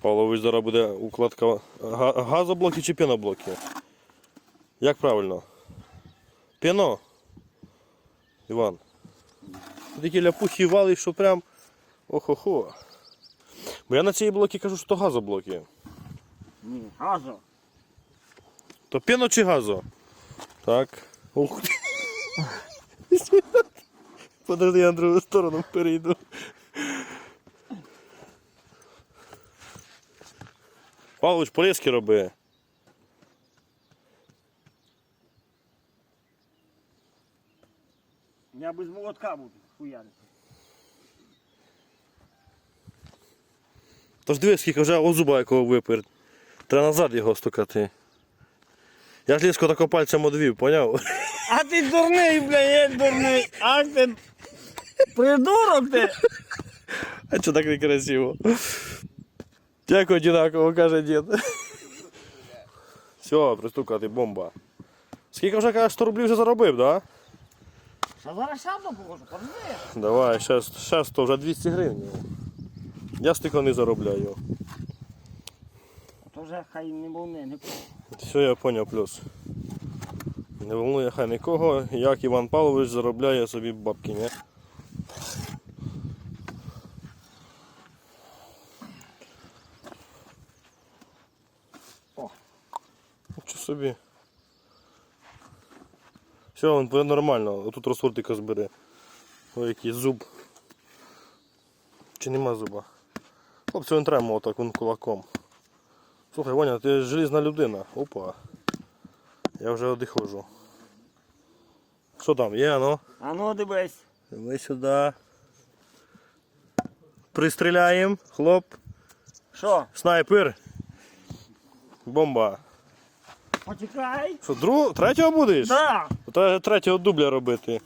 Павлович зараз буде укладка газоблоки чи піноблоки? Як правильно? Піно. Іван. Такі ляпухи вали, що прям. Охо-хо. Бо я на цій блокі кажу, що то газоблоки. Ні, газо. То піно чи газо? Так. Ух. Подожди, я на другу сторону перейду. Павлович, поліски роби. Я без молотка буду хуярити. Тож диви, скільки вже озуба якого випер. Треба назад його стукати. Я ж ліско тако пальцем одвів, поняв? А ти дурний, бля, є дурний. А ти придурок ти. А чого так некрасиво? Дякую, одинаково, каже дід. Все, пристукати, бомба. Скільки вже кажеш, 100 рублів вже заробив, так? Да? Що зараз сяду покажу, подожди. Давай, ще, ще 100, вже 200 гривень. Я стільки не заробляю. То вже хай не волни, не. Все, я поняв плюс. Не волнує хай нікого, як Іван Павлович заробляє собі бабки, не? Що собі. Все, він нормально. Отут розсортика збере. Ой, який зуб. Чи нема зуба? Хлопці, він треба отак, він кулаком. Слухай, Ваня, ти желізна людина. Опа. Я вже одихожу. Що там, є, ну? А ну дивись. Ми сюди. Пристріляємо, хлоп. Що? Снайпер. Бомба. Почекай. Що, друг... Третього будеш? Да. Треба третього дубля робити.